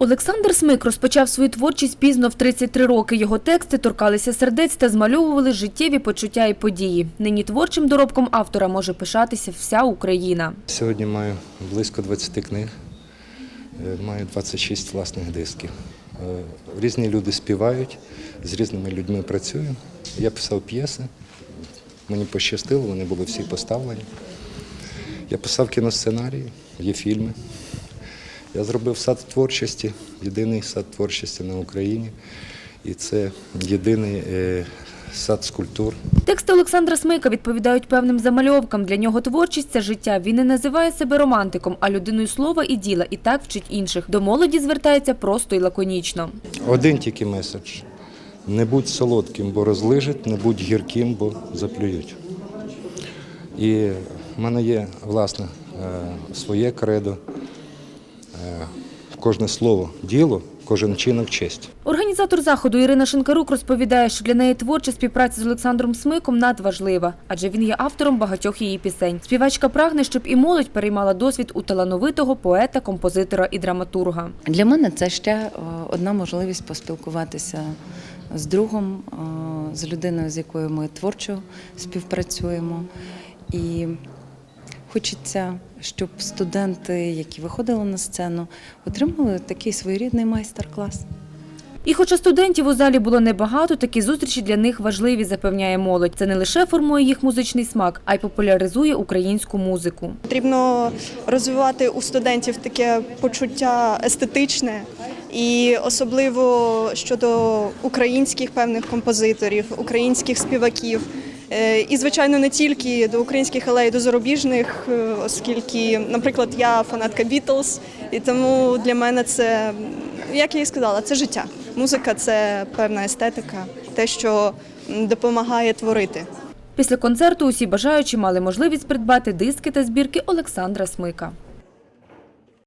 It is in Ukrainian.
Олександр Смик розпочав свою творчість пізно в 33 роки. Його тексти торкалися сердець та змальовували життєві почуття і події. Нині творчим доробком автора може пишатися вся Україна. Сьогодні маю близько 20 книг, е, маю 26 власних дисків. Е, Різні люди співають, з різними людьми працюю. Я писав п'єси, мені пощастило, вони були всі поставлені. Я писав кіносценарії, є фільми. Я зробив сад творчості, єдиний сад творчості на Україні. І це єдиний е, сад скульптур. Тексти Олександра Смика відповідають певним замальовкам. Для нього творчість – це життя. Він не називає себе романтиком, а людиною слова і діла. І так вчить інших. До молоді звертається просто і лаконічно. Один тільки меседж. Не будь солодким, бо розлижать, не будь гірким, бо заплюють. І в мене є власне е, своє кредо. Е, Кожне слово діло, кожен чинок честь. Організатор заходу Ірина Шинкарук розповідає, що для неї творча співпраця з Олександром Смиком надважлива, адже він є автором багатьох її пісень. Співачка прагне, щоб і молодь переймала досвід у талановитого поета, композитора і драматурга. Для мене це ще е, одна можливість поспілкуватися з другом, е, з людиною, з якою ми творчо співпрацюємо. І хочеться, щоб студенти, які виходили на сцену, отримали такий своєрідний майстер-клас. І хоча студентів у залі було небагато, такі зустрічі для них важливі, запевняє молодь. Це не лише формує їх музичний смак, а й популяризує українську музику. Потрібно розвивати у студентів таке почуття естетичне, і особливо щодо українських певних композиторів, українських співаків. Е, І, звичайно, не тільки до українських, але й до зарубіжних, е, оскільки, наприклад, я фанатка Бітлз, і тому для мене це, як я і сказала, це життя. Музика це певна естетика, те, що допомагає творити. Після концерту усі бажаючі мали можливість придбати диски та збірки Олександра Смика.